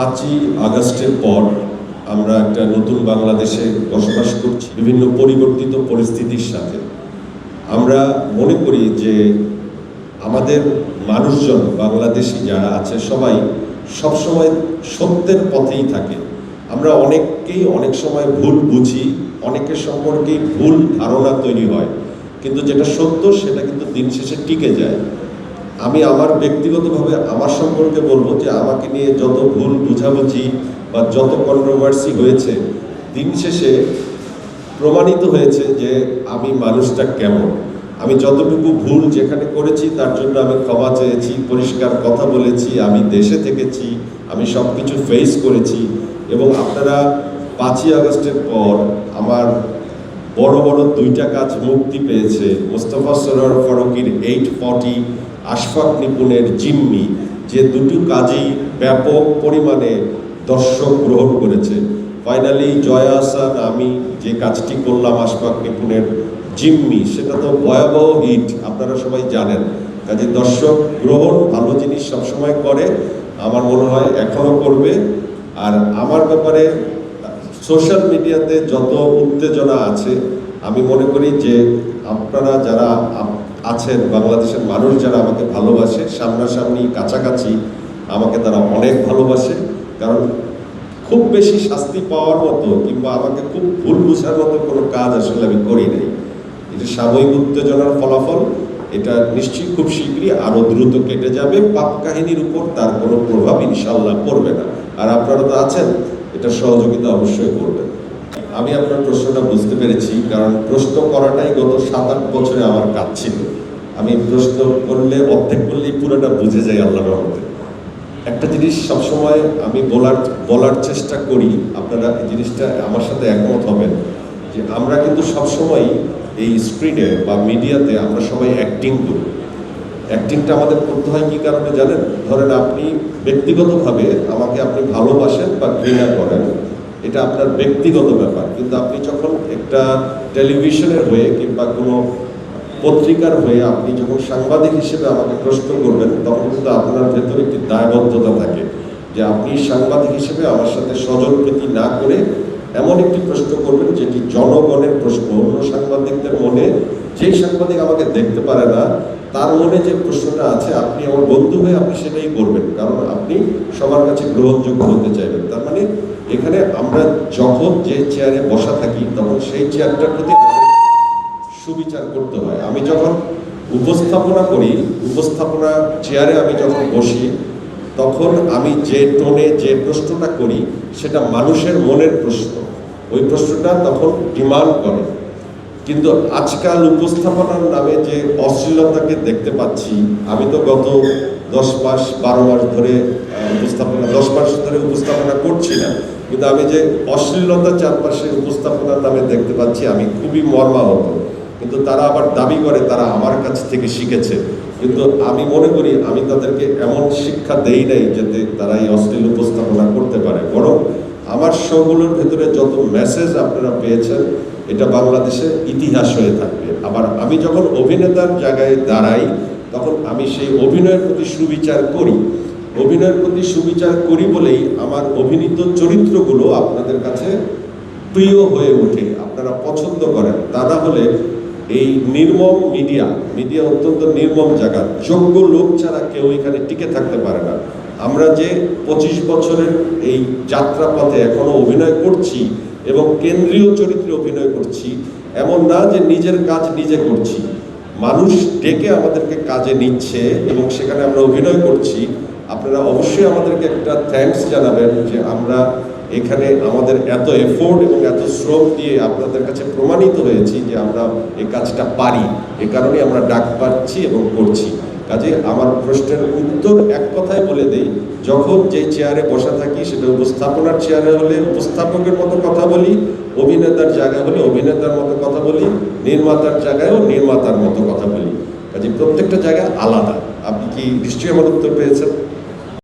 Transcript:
পাঁচই আগস্টের পর আমরা একটা নতুন বাংলাদেশে বসবাস করছি, বিভিন্ন পরিবর্তিত পরিস্থিতির সাথে। আমরা মনে করি যে আমাদের মানুষজন, বাংলাদেশি যারা আছে, সবাই সবসময় সত্যের পথেই থাকে। আমরা অনেককেই অনেক সময় ভুল বুঝি, অনেকের সম্পর্কেই ভুল ধারণা তৈরি হয়। কিন্তু যেটা সত্য, সেটা কিন্তু দিন শেষে টিকে যায়। আমি আমার ব্যক্তিগতভাবে আমার সম্পর্কে বলব যে আমাকে নিয়ে যত ভুল বুঝাবুঝি বা যত কন্ট্রোভার্সি হয়েছে, দিন শেষে প্রমাণিত হয়েছে যে আমি মানুষটা কেমন। আমি যতটুকু ভুল যেখানে করেছি তার জন্য আমি ক্ষমা চেয়েছি, পরিষ্কার কথা বলেছি, আমি দেশে থেকেছি, আমি সব কিছু ফেস করেছি এবং আপনারা পাঁচই আগস্টের পর আমার বড় বড় দুইটা কাজ মুক্তি পেয়েছে। মোস্তফা সরোয়ার ফারুকির এইট ফর্টি আশফাক নিপুণের জিম্মি, যে দুটো কাজই ব্যাপক পরিমাণে দর্শক গ্রহণ করেছে। ফাইনালি জয়া আসান আমি যে কাজটি করলাম আশফাক নিপুণের জিম্মি, সেটা তো ভয়াবহ হিট আপনারা সবাই জানেন। কাজে দর্শক গ্রহণ ভালো জিনিস সবসময় করে, আমার মনে হয় এখনও করবে। আর আমার ব্যাপারে সোশ্যাল মিডিয়াতে যত উত্তেজনা আছে, আমি মনে করি যে আপনারা যারা আছেন, বাংলাদেশের মানুষ যারা আমাকে ভালোবাসে, সামনাসামনি, কাছাকাছি আমাকে তারা অনেক ভালোবাসে। কারণ খুব বেশি শাস্তি পাওয়ার মতো কিংবা আমাকে খুব ভুল বোঝার মতো কোনো কাজ আসলে আমি করি নাই। এটা সাময়িক উত্তেজনার ফলাফল, এটা নিশ্চয়ই খুব শীঘ্রই আরও দ্রুত কেটে যাবে। পাপ কাহিনীর উপর তার কোনো প্রভাব ইনশাল্লাহ পড়বে না। আর আপনারা তো আছেন এটা সহযোগিতা অবশ্যই করবেন আমি আপনার প্রশ্নটা বুঝতে পেরেছি, কারণ প্রশ্ন করাটাই গত সাত আট বছরে আমার কাজ ছিল। আমি প্রশ্ন করলে, অর্ধেক করলেই পুরোটা বুঝে যাই আল্লাহ রহমতে। একটা জিনিস সবসময় আমি বলার বলার চেষ্টা করি, আপনারা এই জিনিসটা আমার সাথে একমত হবেন, যে আমরা কিন্তু সবসময় এই স্ক্রিনে বা মিডিয়াতে আমরা সবাই অ্যাক্টিং করি। অ্যাক্টিংটা আমাদের করতে হয় কী কারণে জানেন? ধরেন আপনি ব্যক্তিগতভাবে আমাকে আপনি ভালোবাসেন বা ঘৃণা করেন, এটা আপনার ব্যক্তিগত ব্যাপার। কিন্তু আপনি যখন একটা টেলিভিশনের হয়ে কিংবা কোনো পত্রিকার হয়ে আপনি যখন সাংবাদিক হিসেবে আমাকে প্রশ্ন করবেন, তখন কিন্তু আপনার ভেতরে একটি দায়বদ্ধতা থাকে যে আপনি সাংবাদিক হিসেবে আমার সাথে সজল প্রীতি না করে এমন একটি প্রশ্ন করবেন, যেটি জনগণের প্রশ্ন, অন্য সাংবাদিকদের মনে যেই সাংবাদিক আমাকে দেখতে পারে না, তার মনে যে প্রশ্নটা আছে, আপনি আমার বন্ধু হয়ে আপনি সেটাই করবেন। কারণ আপনি সবার কাছে গ্রহণযোগ্য হতে চাইবেন। তার মানে এখানে আমরা যখন যে চেয়ারে বসা থাকি, তখন সেই চেয়ারটার প্রতি সুবিচার করতে হয়। আমি যখন উপস্থাপনা করি, উপস্থাপনা চেয়ারে আমি যখন বসি তখন আমি যে টোনে যে প্রশ্নটা করি, সেটা মানুষের মনের প্রশ্ন। ওই প্রশ্নটা তখন ডিমান্ড করে। কিন্তু আজকাল উপস্থাপনার নামে যে অশ্লীলতাকে দেখতে পাচ্ছি, আমি তো গত দশ মাস, বারো মাস ধরে উপস্থাপনা, দশ মাস ধরে উপস্থাপনা করছি না। কিন্তু আমি যে অশ্লীলতা চারপাশে উপস্থাপনার নামে দেখতে পাচ্ছি, আমি খুবই মর্মাহত। কিন্তু তারা আবার দাবি করে, তারা আমার কাছ থেকে শিখেছে। কিন্তু আমি মনে করি, আমি তাদেরকে এমন শিক্ষা দেই নাই যাতে তারা এই অশ্লীল উপস্থাপনা করতে পারে। বরং আমার শোগুলোর ভেতরে যত মেসেজ আপনারা পেয়েছেন, এটা বাংলাদেশের ইতিহাস হয়ে থাকবে। আবার আমি যখন অভিনেতার জায়গায় দাঁড়াই, তখন আমি সেই অভিনয়ের প্রতি সুবিচার করি। অভিনয়ের প্রতি সুবিচার করি বলেই আমার অভিনীত চরিত্রগুলো আপনাদের কাছে প্রিয় হয়ে ওঠে। আপনারা পছন্দ করেন। তা না হলে এই নির্মম মিডিয়া মিডিয়া অত্যন্ত নির্মম জায়গা। যোগ্য লোক ছাড়া কেউ এখানে টিকে থাকতে পারে না। আমরা যে পঁচিশ বছরের এই যাত্রা পথে এখনও অভিনয় করছি এবং কেন্দ্রীয় চরিত্রে অভিনয় করছি, এমন না যে নিজের কাজ নিজে করছি। মানুষ ডেকে আমাদেরকে কাজে নিচ্ছে এবং সেখানে আমরা অভিনয় করছি। আপনারা অবশ্যই আমাদেরকে একটা থ্যাঙ্কস জানাবেন যে আমরা এখানে আমাদের এত এফোর্ট এবং এত শ্রম দিয়ে আপনাদের কাছে প্রমাণিত হয়েছি যে আমরা এই কাজটা পারি। এ কারণে আমরা ডাক পাচ্ছি এবং করছি। কাজে আমার প্রশ্নের উত্তর এক কথায় বলে দেই, যখন যে চেয়ারে বসা থাকি, সেটা উপস্থাপনার চেয়ারে হলে উপস্থাপকের মতো কথা বলি, অভিনেতার জায়গা হলে অভিনেতার মতো কথা বলি, নির্মাতার জায়গায়ও নির্মাতার মতো কথা বলি। কাজে প্রত্যেকটা জায়গা আলাদা। আপনি কি নিশ্চয়ই আমার উত্তর পেয়েছেন?